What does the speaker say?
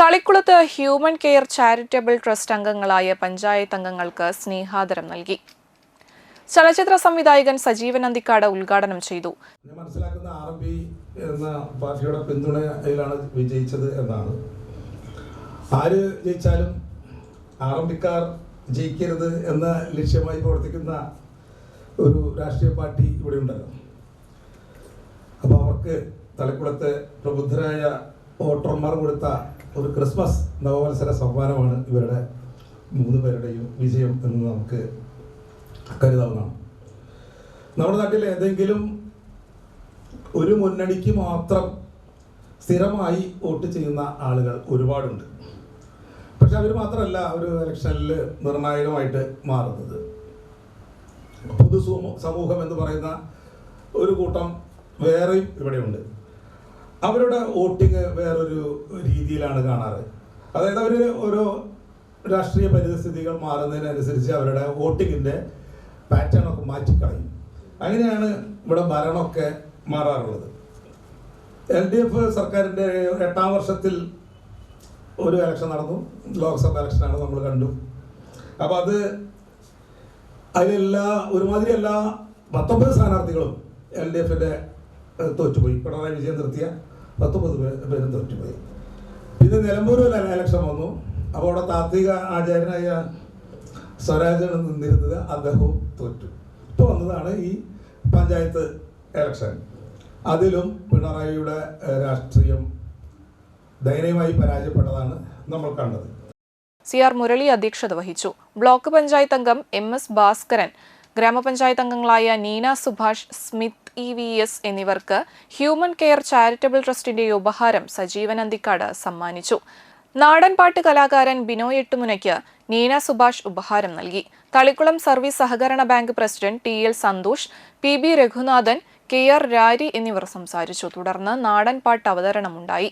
തളിക്കുളത്ത് human care charitable trust അംഗങ്ങളായ പഞ്ചായത്ത് അംഗങ്ങൾക്ക് സ്നേഹാദരം നൽകി. ചലച്ചിത്ര സംവിധായകൻ സജീവൻ അന്തിക്കാട് ഉദ്ഘാടനം ചെയ്തു. മനസ്സിലാക്കുന്ന ആർ ബി എന്ന പാർട്ടിയുടെ പിന്തുണയിലാണ് വിജയിച്ചത് എന്നാണ്. ആര് ജയിച്ചാലും ആർ ബിക്കാർ ജയിക്കരുത് എന്ന ലക്ഷ്യമായി പ്രവർത്തിക്കുന്ന ഒരു രാഷ്ട്രീയ പാർട്ടി ഇവിടെ ഉണ്ടല്ലോ. അപ്പോൾ അവർക്ക് തളിക്കുളത്തെ പ്രബുദ്ധരായ വോട്ടർമാർ കൊടുത്ത ഒരു ക്രിസ്മസ് നവവത്സര സമ്മാനമാണ് ഇവരുടെ മൂന്ന് പേരുടെയും വിജയം എന്ന് നമുക്ക് കരുതാവുന്നതാണ്. നമ്മുടെ നാട്ടിൽ ഏതെങ്കിലും ഒരു മുന്നണിക്ക് മാത്രം സ്ഥിരമായി വോട്ട് ചെയ്യുന്ന ആളുകൾ ഒരുപാടുണ്ട്. പക്ഷെ അവർ മാത്രമല്ല ഒരു ഇലക്ഷനിൽ നിർണായകമായിട്ട് മാറുന്നത്. പൊതു സമൂഹം എന്ന് പറയുന്ന ഒരു കൂട്ടം വേറെയും ഇവിടെയുണ്ട്. അവരുടെ വോട്ടിങ് വേറൊരു രീതിയിലാണ് കാണാറ്. അതായത് അവർ ഓരോ രാഷ്ട്രീയ പരിസ്ഥിതികൾ മാറുന്നതിനനുസരിച്ച് അവരുടെ വോട്ടിങ്ങിന്റെ പാറ്റേൺ ഒക്കെ മാറ്റിക്കളയും. അങ്ങനെയാണ് ഇവിടെ ഭരണമൊക്കെ മാറാറുള്ളത്. എൽ ഡി എഫ് സർക്കാരിന്റെ എട്ടാം വർഷത്തിൽ ഒരു ഇലക്ഷൻ നടന്നു. ലോക്സഭ ഇലക്ഷനാണ് നമ്മൾ കണ്ടു. അപ്പോൾ അത് അതിലെല്ലാ ഒരുമാതിരി എല്ലാ പത്തൊമ്പത് സ്ഥാനാർത്ഥികളും എൽ ഡി എഫിന്റെ തോറ്റുപോയി. പിണറായി വിജയൻ നിർത്തിയ പത്തൊമ്പത് പേരും തോറ്റുപോയി പിന്നെ നിലമ്പൂർ ഒരു ഇലക്ഷൻ വന്നു. അപ്പോൾ അവിടെ താത്വിക ആചാര്യനായ സ്വരാജാണ് നിന്നിരുന്നത്. അദ്ദേഹവും തോറ്റു. ഇപ്പോൾ വന്നതാണ് ഈ പഞ്ചായത്ത് ഇലക്ഷൻ അതിലും പിണറായിയുടെ രാഷ്ട്രീയം ദയനീയമായി പരാജയപ്പെട്ടതാണ് നമ്മൾ കണ്ടത്. സി ആർ മുരളി അധ്യക്ഷത വഹിച്ചു. ബ്ലോക്ക് പഞ്ചായത്ത് അംഗം എം എസ് ഭാസ്കരൻ ഗ്രാമപഞ്ചായത്ത് അംഗങ്ങളായ Neena Subhash Smith E V S എന്നിവർക്ക് ഹ്യൂമൻ കെയർ ചാരിറ്റബിൾ ട്രസ്റ്റിന്റെ ഉപഹാരം സജീവൻ അന്തിക്കാട് സമ്മാനിച്ചു. നാടൻപാട്ട് കലാകാരൻ ബിനോയ് എട്ടുമുനയ്ക്ക് നീന സുഭാഷ് ഉപഹാരം നൽകി. തളിക്കുളം സർവീസ് സഹകരണ bank president T L Santhosh P B Raghunathan K R Rari എന്നിവർ സംസാരിച്ചു. തുടർന്ന് നാടൻപാട്ട് അവതരണമുണ്ടായി.